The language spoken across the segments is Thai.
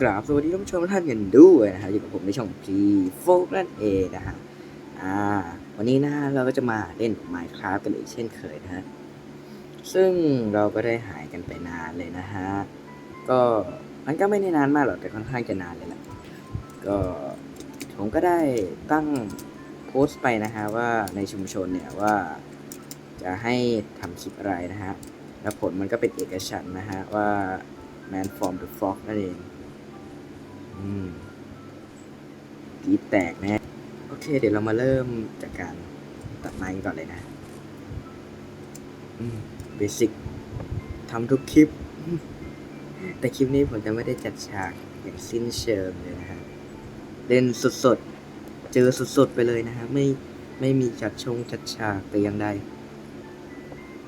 กราบสวัสดีท่านผู้ชมทุกท่านกันด้วยนะฮะอยู่กับผมในช่องพีโฟกนั่นเองนะฮะอ่า วันนี้นะฮะเราก็จะมาเล่น Minecraft กันอีกเช่นเคยนะฮะซึ่งเราก็ได้หายกันไปนานเลยนะฮะก็มันก็ไม่ได้นานมากหรอกแต่ค่อนข้างจะนานเลยแหละก็ผมก็ได้ตั้งโพสต์ไปนะฮะว่าในชุมชนเนี่ยว่าจะให้ทำคลิปอะไรนะฮะแล้วผลมันก็เป็นเอกฉันนะฮะว่า Man from the Frog นั่นเอง อืมกีดแตกแน่โอเค เดี๋ยวเรามาเริ่มจากการตัดไม้ก่อนเลยนะเบสิกทำทุกคลิป แต่คลิปนี้ผมจะไม่ได้จัดฉากอย่างสิ้นเชิงเลยนะฮะ เล่นสดๆ เจอสดๆ ไปเลยนะฮะ ไม่ไม่มีจัดชงจัดฉากแต่อย่างใด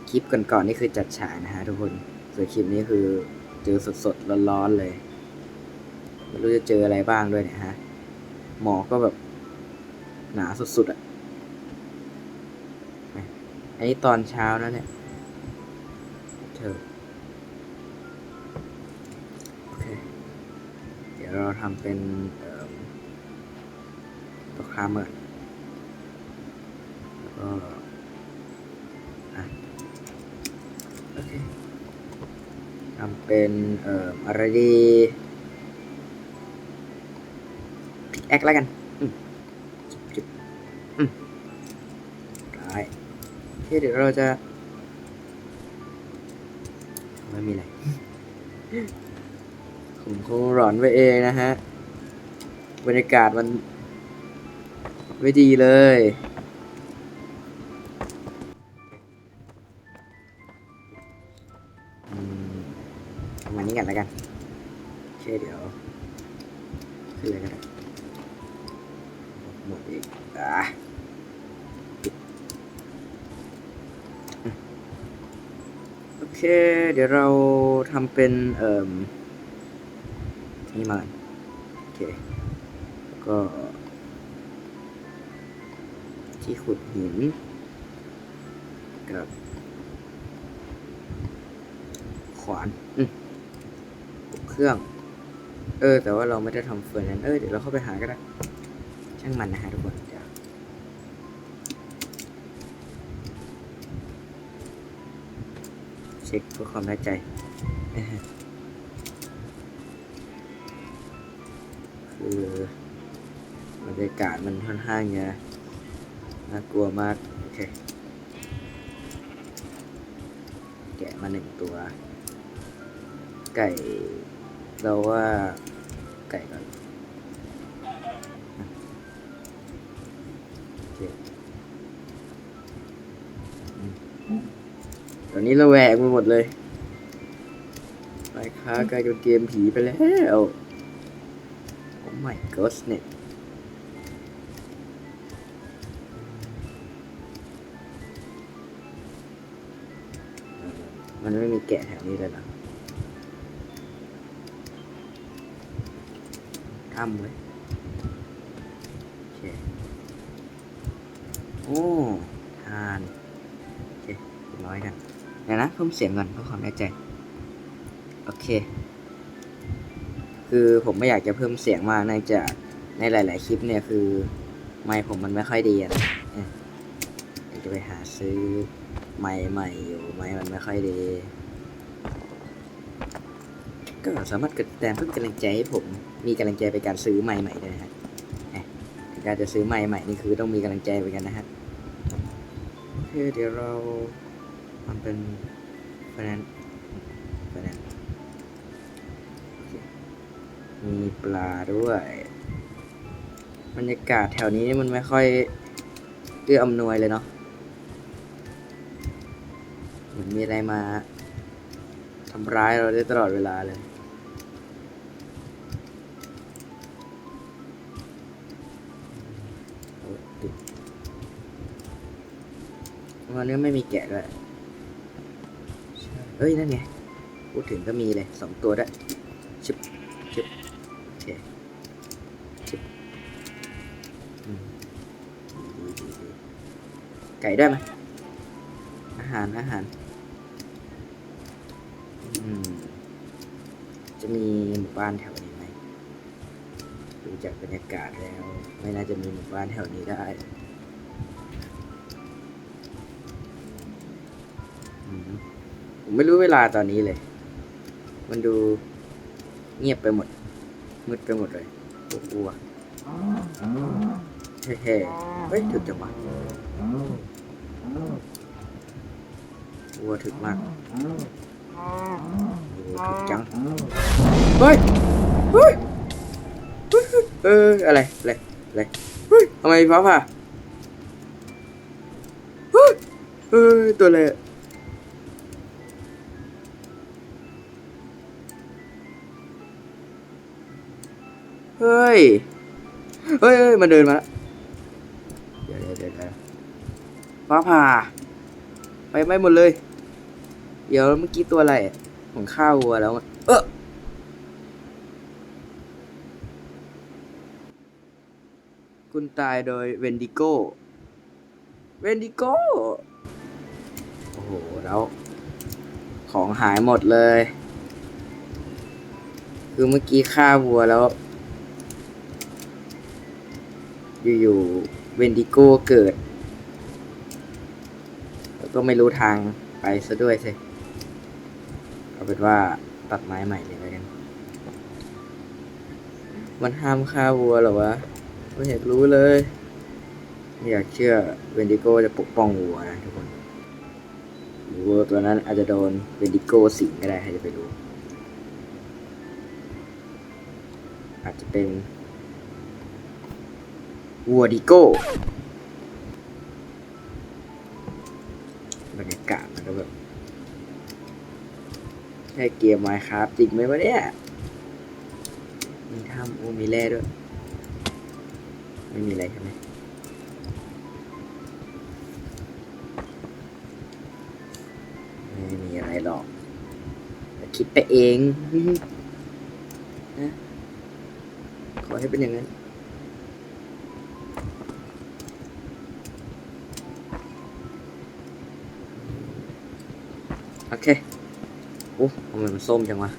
คลิปก่อนๆนี่คือจัดฉากนะฮะทุกคน ส่วนคลิปนี้คือเจอสดๆ ร้อนๆเลย ไม่รู้จะเจออะไรบ้างด้วยเนี่ยฮะ หมอก็แบบ หนาสุดๆอะ่ะ อันนี้ตอนเช้านะเนี่ยเธอโอเค เดี๋ยวเราทำเป็นตัวคามเมอร์แล้วก็โอเคทำเป็น เอ่ออะไรดี แอคแล้วกันอืมจุดอืมได้โอเคเดี๋ยวเราจะไม่มีอะไรผมคงหลอนไปเองนะฮะ บรรยากาศมัน ไม่ดีเลย เป็นเอ่มนี่มาโอเคก็ ที่ขุดหินกับขวานอืมเครื่อง เออ แต่ว่าเราไม่ได้ทำเฟอร์นั้น เออเดี๋ยวเราเข้าไปหาก็ได้ ช่างมันนะฮะทุกคนเดี๋ยว เช็คเพื่อความแน่ใจคือบรรยากาศมันค่อนข้างจะน่ากลัวมาก โอเค แกะมาหนึ่งตัว ไก่ เราว่าไก่ก่อน อนนี้เราแหวกไปหมดเลย ไปค้ากลายเป็นเกมผีไปแล้วโอ้ my god เนี่ยมันไม่มีแกะแถวนี้เลยเหรอทำไว้โอ้ ดี๋ยวนะเพิ่มเสียงก่อนเพื่อความแน่ใจ โอเค คือผมไม่อยากจะเพิ่มเสียงมากเนื่องจากในหลาย ๆ คลิปเนี่ยคือ ไมค์ผมมันไม่ค่อยดีอะเอ๊ะเดี๋ยวจะไปหาซื้อไมค์ใหม่อยู่ไมค์มันไม่ค่อยดี ก็สามารถกดติดตามเพื่อกำลังใจให้ผมมีกำลังใจไปการซื้อไม้ใหม่ด้วยนะฮะเอ๊ะการจะซื้อไม้ใหม่นี่คือต้องมีกำลังใจไปกันนะฮะโอเดี๋ยวเรา ทำเป็นฟแนนฟแนนมีปลาด้วย บรรยากาศแถวนี้มันไม่ค่อยเอื้ออำนวยเลยเนาะเหมือนมีอะไรมาทำร้ายเราได้ตลอดเวลาเลย วันนี้ไม่มีแกะด้วย เอ้ย นั่นไง พูดถึงก็มีเลยสองตัวด้วยชิบชิบโอเคชิบไก่ได้ไหมอาหาร อาหารอืมจะมีหมู่บ้านแถวนี้ไหมดูจากบรรยากาศแล้ว ไม่น่าจะมีหมู่บ้านแถวนี้ได้ ผมไม่รู้เวลาตอนนี้เลย มันดูเงียบไปหมด มืดไปหมดเลยโอ้โหว่เฮ้เฮ้ยถึกจังวะวัวถึกมากโอ้ถึกจังเฮ้เฮ้ย เฮ้ย เออ อะไร อะไร อะไร เฮ้ยทำไมฟ้าผ่าเฮ้ย เฮ้ย ตัวอะไร เฮ้ยเฮ้ย เฮ้ยมันเดินมาแล้วเดี๋ยวเดี๋ยวเดี๋ยวฟ้าผ่า ไปไม่หมดเลย เดี๋ยวเมื่อกี้ตัวอะไร ของข้าววัวแล้ว เออคุณตายโดยเวนดิโก้ เวนดิโก้ โอ้โห แล้ว ของหายหมดเลย คือเมื่อกี้ฆ่าวัวแล้ว อยู่ๆเวนดิโก้เกิด แล้วก็ไม่รู้ทางไปซะด้วยสิเอาเป็นว่าตัดไม้ใหม่เลยแล้วกัน มันห้ามฆ่าวัวเหรอวะ ไม่อยากรู้เลยไม่อยากเชื่อเวนดิโก้จะปกป้องวัวนะทุกคนวัวตัวนั้นอาจจะโดนเวนดิโก้สิงก็ได้ใครจะไปรู้ อาจจะเป็น วัวดิโก้บรรยากาศมันก็แบบใช่เกมไมครับจริงไหมวะเนี่ย มีถ้ำโอ้มีแร่ด้วย ไม่มีอะไรใช่ไหมไม่มีอะไรหรอกคิดไปเองนะขอให้เป็นอย่างนั้น โอ้ทำไมมันส้มจังวะ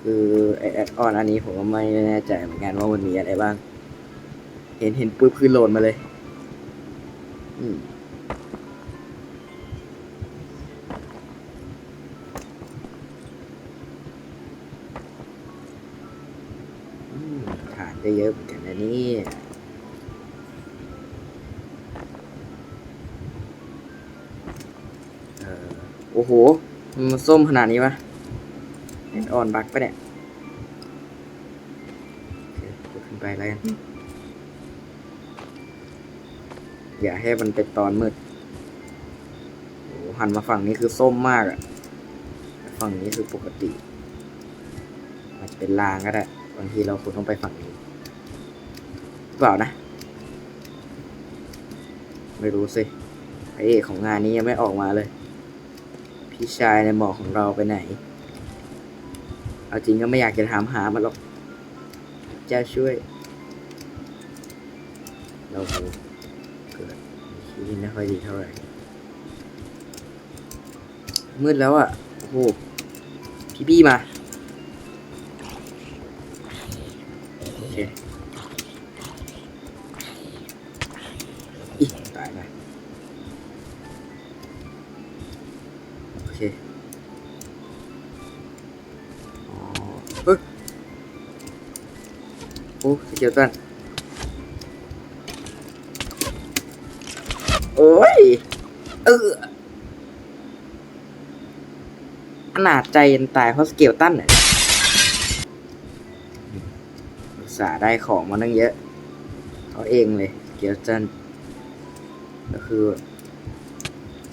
คือไอแอดออนอันนี้ผมก็ไม่แน่ใจเหมือนกันว่ามันมีอะไรบ้าง เห็นเห็นปุ๊บคือโหลดมาเลย อืมฐานได้เยอะเหมือนกันนะนี่โอ้โห มันส้มขนาดนี้ปะเอ็นอ่อนบักปะเนี่ยกดขึ้นไปแล้วกันอย่าให้มันเป็นตอนมืดโอ้หันมาฝั่งนี้คือส้มมากอะฝั่งนี้คือปกติอาจจะเป็นลางก็ได้บางทีเราควรต้องไปฝั่งนี้เปล่านะ ไม่รู้สิพระเอกของงานนี้ยังไม่ออกมาเลย พี่ชายในหมอกของเราไปไหน เอาจริงก็ไม่อยากจะถามหามันหรอกเจะช่วย เราเกิดชีวิตไม่ค่อยดีเท่าไหร่ มืดแล้วอะ โอ้โห พี่บี้มา โอเค โอ้สเกลตันโอ้ย เออขนาดใจยันตายเพราะสเกลตันเนี่ยอุตส่าห์ได้ของมาตั้งเยอะเขาเองเลยสเกลตันก็คือ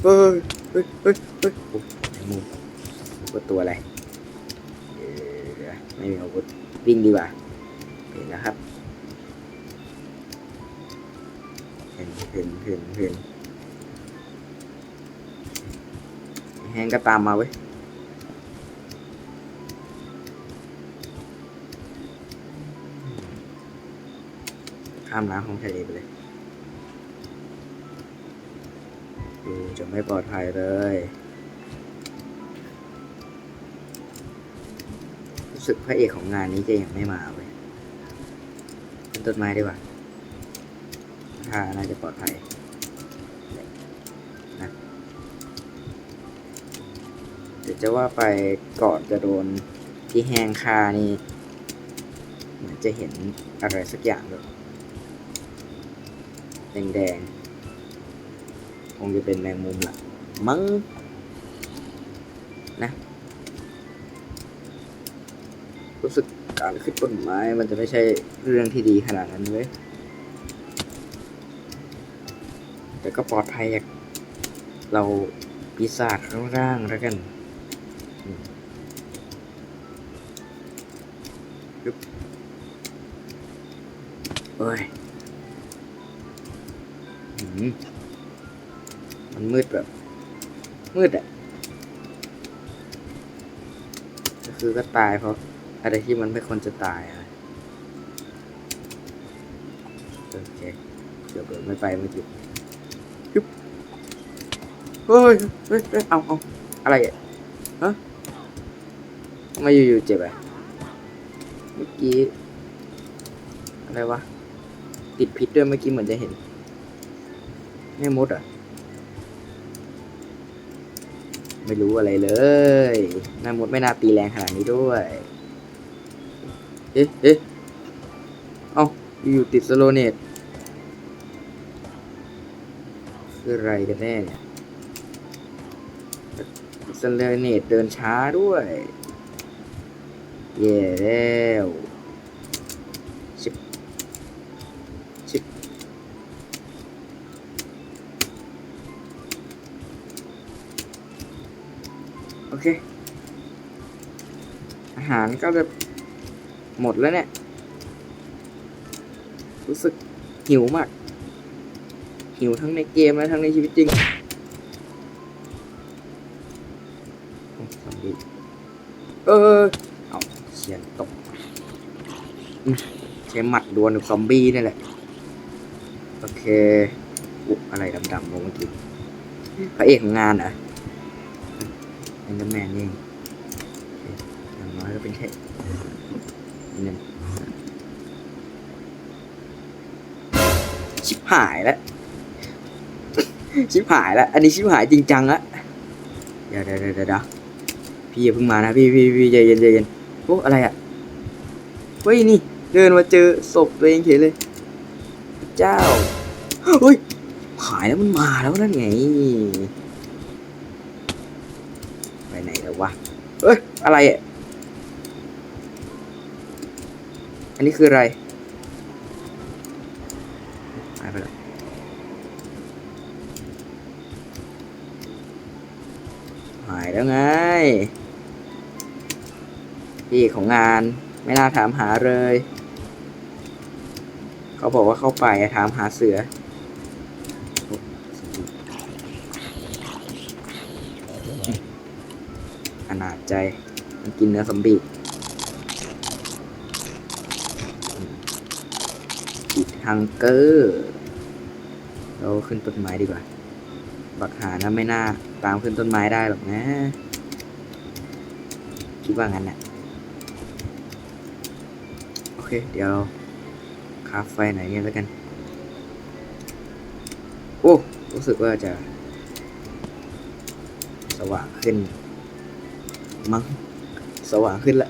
เฮ้ยเฮ้ยเฮ้ยเฮ้ยโอ้แมงมุมตัวอะไรไม่มีอาวุธวิ่งดีกว่า ห็นแล้วครับ เห็นเห็นเห็นเห็นแห้งก็ตามมาเว้ยข้ามน้ำของทะเลไปเลยดูจะไม่ปลอดภัยเลยรู้สึกพระเอกของงานนี้จะยังไม่มาเว้ย ต้นไม้ดีกว่าถ้าน่าจะปลอดภัยนะเดี๋ยวจะว่าไปก่อนจะโดนที่แห้งคานี่เหมือนจะเห็นอะไรสักอย่างแบบแดงๆคงจะเป็นแมงมุมละมั้ง การขึ้นต้นไม้มันจะไม่ใช่เรื่องที่ดีขนาดนั้นเว้ยแต่ก็ปลอดภัยจากเราปีศาจข้างล่างแล้วกันอืมปึ๊บเอ้ยอืมมันมืดแบบ มืดอะก็คือก็ตายเพราะ อะไรที่มันไม่ควรจะตายอะโอเคเดี๋ยวเบิดไม่ไปไม่จุดฮึบเฮ้ยเฮ้ยเฮ้ยเอาเอาอะไรอะฮะทำไมอยู่ๆเจ็บอะเมื่อกี้อะไรวะติดพิษด้วยเมื่อกี้เหมือนจะเห็นแม่มดอะ ไม่รู้อะไรเลยแม่มดไม่น่าตีแรงขนาดนี้ด้วย อ๊ะเอ๊ะเอาอยู่ติดสโลเนตคืออะไรกันแน่เนี่ยสโลเนตเดินช้าด้วยเย่แล้วชิบชิบโอเค อาหารก็จะ หมดแล้วเนี่ย รู้สึกหิวมาก หิวทั้งในเกมและทั้งในชีวิตจริงเออเอาเชียนตกใช้หมัดดวลกับซอมบี้นี่แหละ โอเค อุ๊อะไรดำๆลงเมื่อกี้พระเอกของงานเหรอะเป็นแมนเอง นึงชิบหายแล้ว ชิบหายแล้ว อันนี้ชิบหายจริงจังละเดี๋ยวเดี๋ยวเดี๋ยวเดี๋ยวพี่อย่าเพิ่งมานะพี่พี่พี่ใจเย็นใจเย็นโอ้อะไรอะเฮ้ยนี่ เดินมาเจอศพตัวเองเฉยเลย เจ้าเฮ้ยหายแล้วมันมาแล้วนั่นไง ไปไหนแล้ววะเฮ้ยอะไรอะ อันนี้คืออะไรหายไปแล้วหายแล้วไงพี่ของงานไม่น่าถามหาเลย เขาบอกว่าเข้าไปถามหาเสืออนาจใจ มันกินเนื้อซอมบี อีก ฮังเกอร์เราขึ้นต้นไม้ดีกว่า บักหานะไม่น่าตามขึ้นต้นไม้ได้หรอกนะ คิดว่างั้นแหละโอเค เดี๋ยวคาไฟไหนเนี่ยแล้วกัน โอ้ รู้สึกว่าจะ สว่างขึ้น มั้ง สว่างขึ้นละ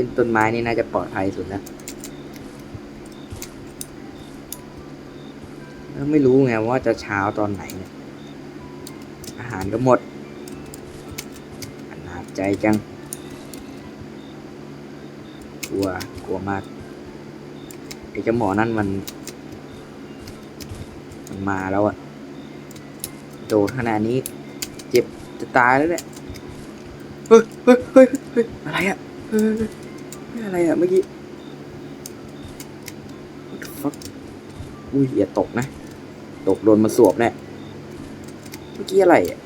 ขึ้นต้นไม้นี่น่าจะปลอดภัยสุดแล้วไม่รู้ไงว่าจะเช้าตอนไหนเนี่ยอาหารก็หมดอนาจใจจัง กลัว กลัวมากไอ้เจ้าหมอนั่นมัน มันมาแล้วอะโดดขนาดนี้ เจ็บจะตายแล้วเนี่ยเฮ้ยเฮ้ยเฮ้ยเฮ้ยอะไรอะ อะไรอะเมื่อกี้ What the fuck อุ้ยอย่าตกนะ ตกโดนมาสวบแน่เมื่อกี้อะไรอะ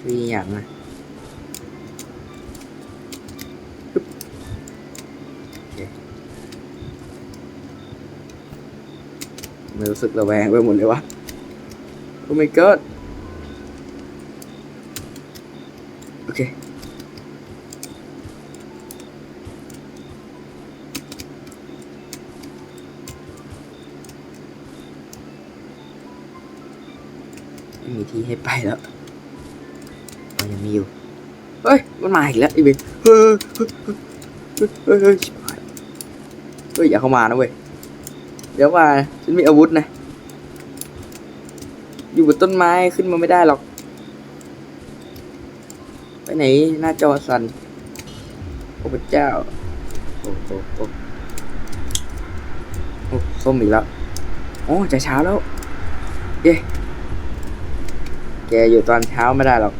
คืออย่างนะไม่รู้สึกระแวงไปหมดเลยวะโอ้ my god ทีให้ไปแล้วมันยังมีอยู่ เฮ้ย มันมาอีกแล้วไอ้เว้ยเฮ้ยเฮ้ยเฮ้ยเฮ้ยเฮ้ยชิบหายเฮ้ยอย่าเข้ามานะเว้ย เดี๋ยวมาฉันมีอาวุธนะ อยู่บนต้นไม้ขึ้นมาไม่ได้หรอก ไปไหนหน้าจอสันโอ้พระเจ้า โอ้โหโอ้โอ้ส้มอีกแล้ว โอ้จะเช้าแล้ว เย้ แกอยู่ตอนเช้าไม่ได้หรอก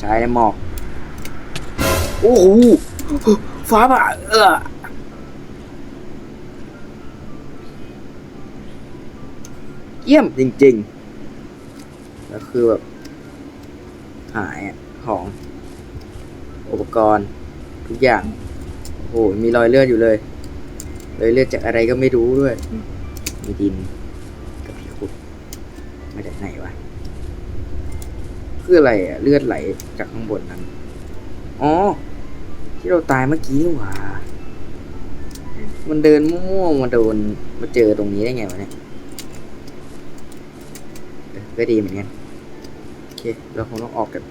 ชายในหมอก โอ้โหฟ้าผ่าเออเยี่ยมจริงๆ แล้วคือแบบ หายของอุปกรณ์ทุกอย่าง โอ้โห มีรอยเลือดอยู่เลยรอยเลือดจากอะไรก็ไม่รู้ด้วย มีดินกับผิวมาจากไหนวะ คืออะไรอะเลือดไหลจากข้างบนนั้น อ๋อ ที่เราตายเมื่อกี้นี่หว่า มันเดินมั่วๆมาโดนมาเจอตรงนี้ได้ไงวะเนี่ยก็ดีเหมือนกันโอเค เราคงต้องออกจาก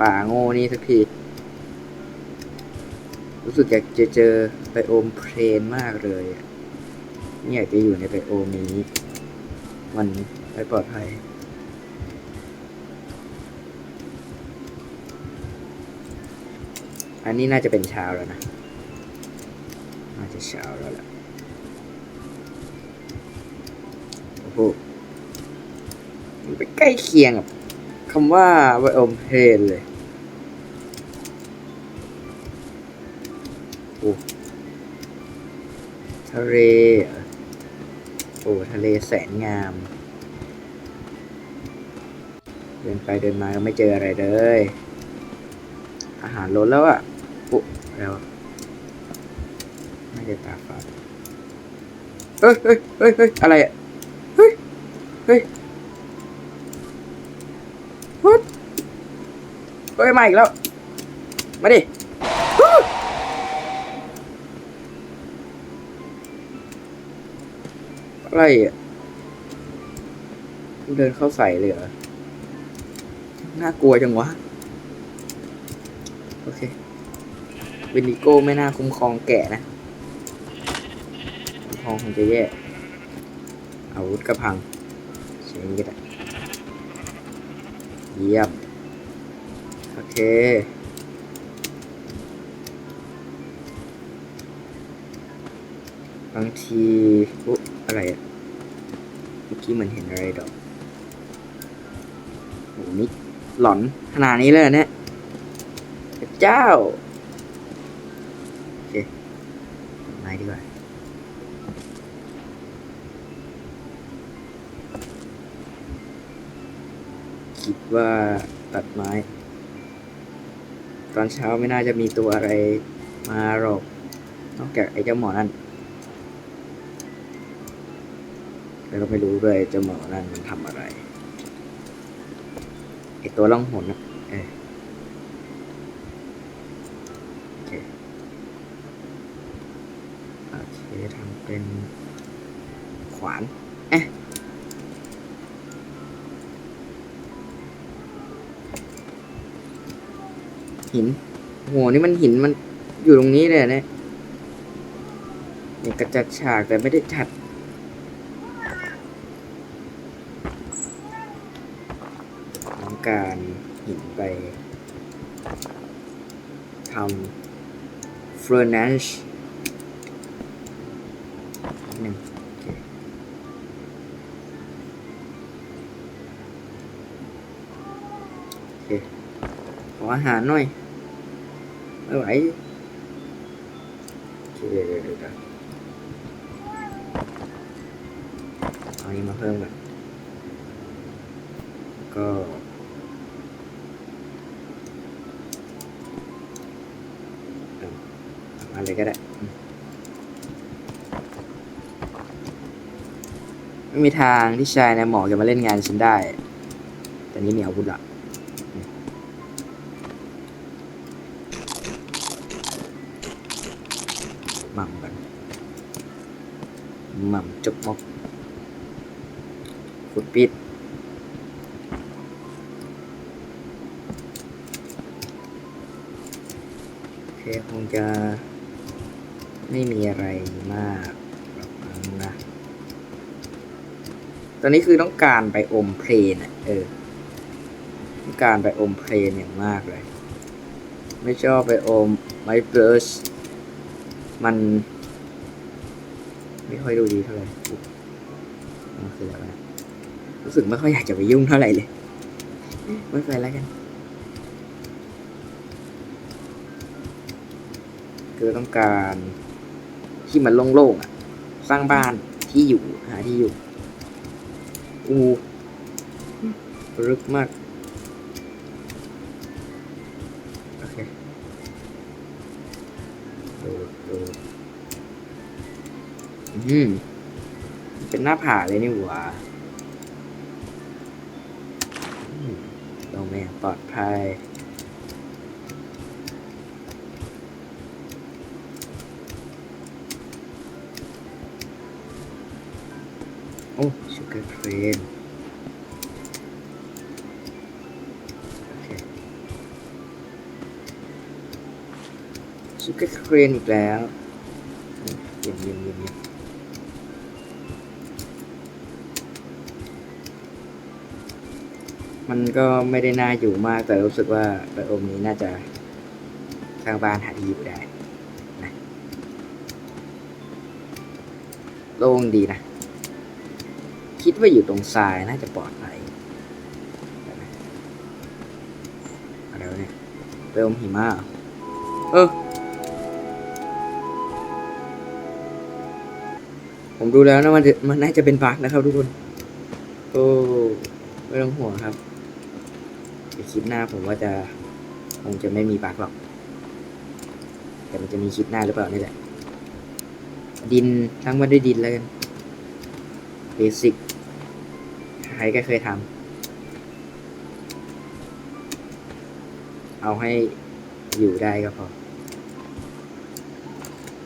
ป่าโง่นี่สักที รู้สึกอยากจะเจอไบโอมเพลนมากเลยอะไม่อยากจะอยู่ในไบโอมนี้ มันไม่ปลอดภัย อันนี้น่าจะเป็นเช้าแล้วนะ น่าจะเช้าแล้วแหละโอ้โหมันไปใกล้เคียงกับคำว่าไบโอมเพลนเลยโอ้ทะเลโอ้ทะเลแสนงาม เดินไปเดินมาก็ไม่เจออะไรเลย อาหารล้นแล้วอะ่ะ ปุ๊แล้วไม่ได้ตาฝาดเฮ้ยเฮ้ยเฮ้ยเฮ้ยอะไรอะ เฮ้ย เฮ้ย What เฮ้ย มาอีกแล้ว มาดิอะไรอะเดินเข้าใส่เลยเหรอ น่ากลัวจังวะ โอเค วินิโก้ไม่น่าคุ้มครองแกะนะคุ้มครองคงจะแย่อาวุธกระพังใช้นี้ก็ได้เยี่ยมโอเคบางทีอุ๊อะไรอะเมื่อกี้เหมือนเห็นอะไรดอกโอ้นี่หลอนขนาดนี้เลยเนี่ยเจ้า โอเคไม้ดีกว่า คิด ว่าตัดไม้ ตอนเช้าไม่น่าจะมีตัวอะไรมาหรอก นอกจากไอ้เจ้าหมอนั่นแล้วก็ไม่รู้ด้วยเจ้าหมอนั่นมันทำอะไรไอตัวล่องหนอะเออโอเคโอเคทำเป็นขวาน หินโหนี่มันหินมันอยู่ตรงนี้เลยเนี่ยเนี่ยกระจัดฉากแต่ไม่ได้จัดต้องการหินไปทำ furnace หนึ่งขออาหารหน่อย ไม่ไหวโอเคเดี๋ยวเดี๋ยวเดี๋ยวเอาอันนี้มาเพิ่มกันก็อะไรก็ได้ ไม่มีทางที่ชายในหมอจะมาเล่นงานฉันได้ แต่นี้มีอาวุธละ จบม็ขุดปิด โอเค คงจะไม่มีอะไรมากนะ ตอนนี้คือต้องการไปอมเพลนเออ ต้องการไปอมเพลนอย่างมากเลย ไม่ชอบไปอมไมเบิร์สมัน ไม่ค่อยดูดีเท่าไหร่มันคืออะไรรู้สึกไม่ค่อยอยากจะไปยุ่งเท่าไหร่เลย ไม่ไปแล้วกันคือต้องการที่มันโล่งๆอะ สร้างบ้านที่อยู่หาที่อยู่ อูรึกมาก อืม เป็นหน้าผาเลยนี่หว่าลงแม่ปลอดภัย โอ้ชูเกอร์เครนชูเกอร์เครนอีกแล้ว มันก็ไม่ได้น่าอยู่มากแต่รู้สึกว่าไบโอมนี้น่าจะสร้างบ้านหาที่อยู่ได้นะโล่งดีนะ คิดว่าอยู่ตรงทรายน่าจะปลอดภัยอะไรวะเนี่ยไปอมหิมะเออผมดูแล้วนะมันจะมันน่าจะเป็นบั๊กนะครับทุกคน โอ้ ไม่ต้องห่วงครับ คลิปหน้าผมว่าจะคงจะไม่มีบั๊กหรอก แต่มันจะมีคลิปหน้าหรือเปล่านี่แหละ ดินทั้งมาด้วยดินแล้วกันเบสิกใครก็เคยทำเอาให้อยู่ได้ก็พอ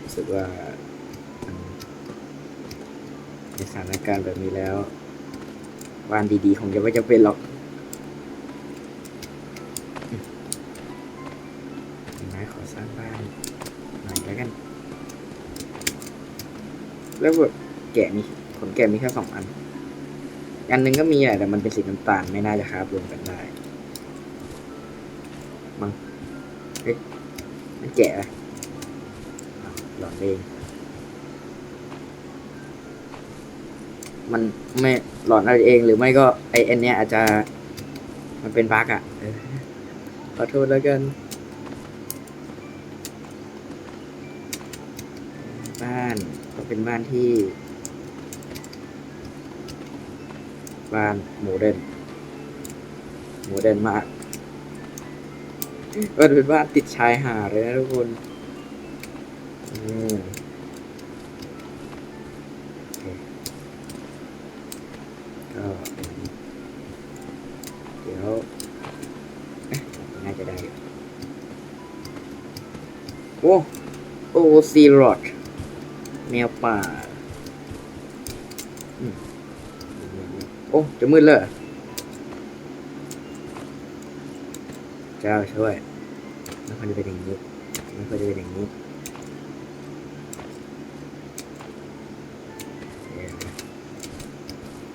รู้สึกว่าในสถานการณ์แบบนี้แล้วบ้านดีๆคงจะไม่จะเป็นหรอก แล้วแบบแกะมีขนแกะมีแค่สองอัน อันหนึงก็มีแหละแต่มันเป็นสีน้ำตาลไม่น่าจะคาบรวมกันได้มังเฮ้ยมันแกะอะอ้าวหลอนเองมันไม่หลอนเอาเองหรือไม่ก็ไอเอ็นเนี้ยอาจจะมันเป็นบั๊กอะขอโทษแล้วกัน เป็นบ้านที่ บ้านโมเดิร์นโมเดิร์นมากมันเป็นบ้านติดชายหาดเลยนะทุกคนอืมโอเคก็เป็นเดี๋ยวเอ๊ะน่าจะได้อยู่โอ้ โอ้ซีรอด แมวป่าโอ้ จะมืดเลยเจ้าช่วยไม่ควรจะเป็นอย่างนี้ไม่ควรจะเป็นอย่างนี้โอเคนะ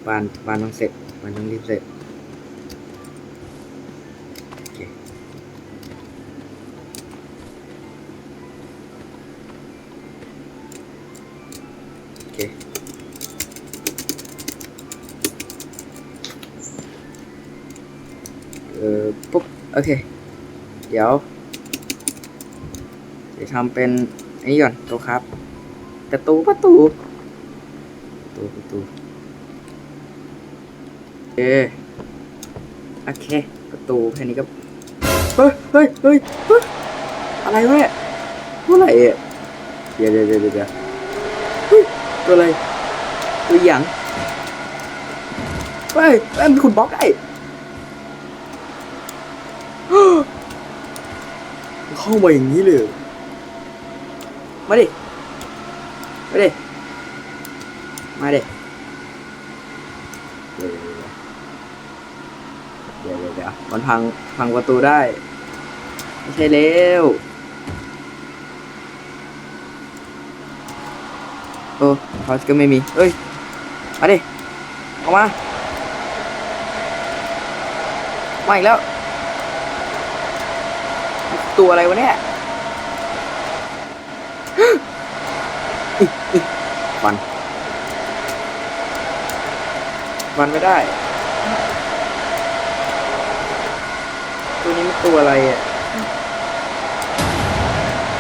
บ้านบ้านต้องเสร็จบ้านต้องรีบเสร็จโอเคโอเค เออปุ๊บ โอเค เดี๋ยวจะทำเป็นอันนี้ก่อนตัวครับ ประตูประตูประตูประตูเออโอเค ประตูแค่นี้ก็เฮ้ยเฮ้ยเฮ้ยเฮ้ยอะไรวะเนี่ยตัวอะไรอะเดี๋ยวเดี๋ยวเดี๋ยวเดี๋ยวเฮ้ยตัวอะไรตัวหยังเฮ้ยเอ้ยมันขุดบล็อกได้ เข้ามาอย่างนี้เลย มาดิ มาดิ มาดิ เดี๋ยวเดี๋ยวเดี๋ยวเดี๋มันพังพังประตูได้ ไม่ใช่เร็วโอ้พอสก็ไม่มีเอ้ย มาดิ ออกมา มาอีแล้ว ตัวอะไรวะเนี่ยอิ๊ะอิ๊ะฟันฟันไม่ได้ ตัวนี้มันตัวอะไรอะ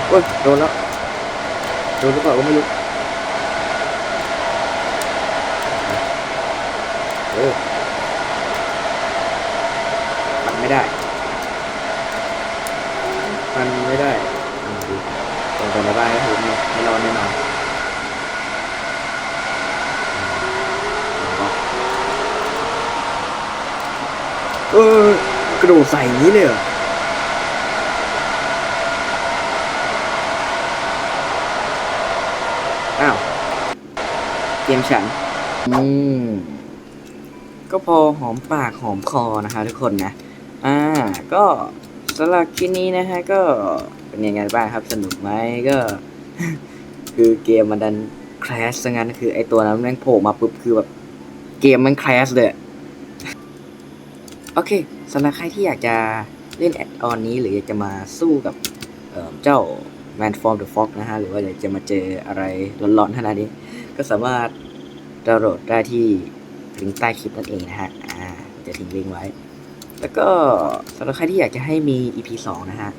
โอ้ยโดนแล้ว โดนหรือเปล่าก็ไม่รู้โอ้ฟันไม่ได้ ฟันไม่ได้อ่าดูตรงไปในบ้านก็คือไม่ไม่รอดแน่นอนเออกระโดดใส่ยี้เลยเหรออ้าวเกมฉันอืมก็พอหอมปากหอมคอนะคะทุกคนนะ อ่า ก็สำหรับคลิปนี้นะฮะก็เป็นยังไงบ้างครับสนุกไหมก็ คือเกมมันดันคลาสซะงั้นคือไอตัวนั้นแม่งโผล่มาปุ๊บคือแบบเกมมันคลาสเลย โอเคสำหรับใครที่อยากจะเล่นแอดออนนี้หรืออยากจะมาสู้กับเเจ้า Man from the Fox นะฮะ หรือว่าอยากจะมาเจออะไรร้อนๆขนาดนี้ ก็สามารถดาวน์โหลดได้ที่ลิงก์ใต้คลิปนั่นเองนะฮะอ่าจะทิ้งลิงก์ไว้ แล้วก็สำหรับใครที่อยากจะให้มี EP 2 นะฮะ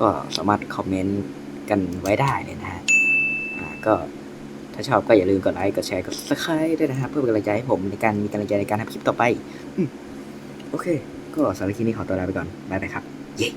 ก็สามารถคอมเมนต์กันไว้ได้เลยนะฮะอ่าก็ถ้าชอบก็อย่าลืมกดไลค์ กดแชร์ กด subscribe ด้วยนะครับเพื่อเป็นกำลังใจให้ผมในการมีกำลังใจในการทำคลิปต่อไปอ โอเค ก็สำหรับคลิปนี้ขอตัวลาไปก่อนบายบายครับ เย้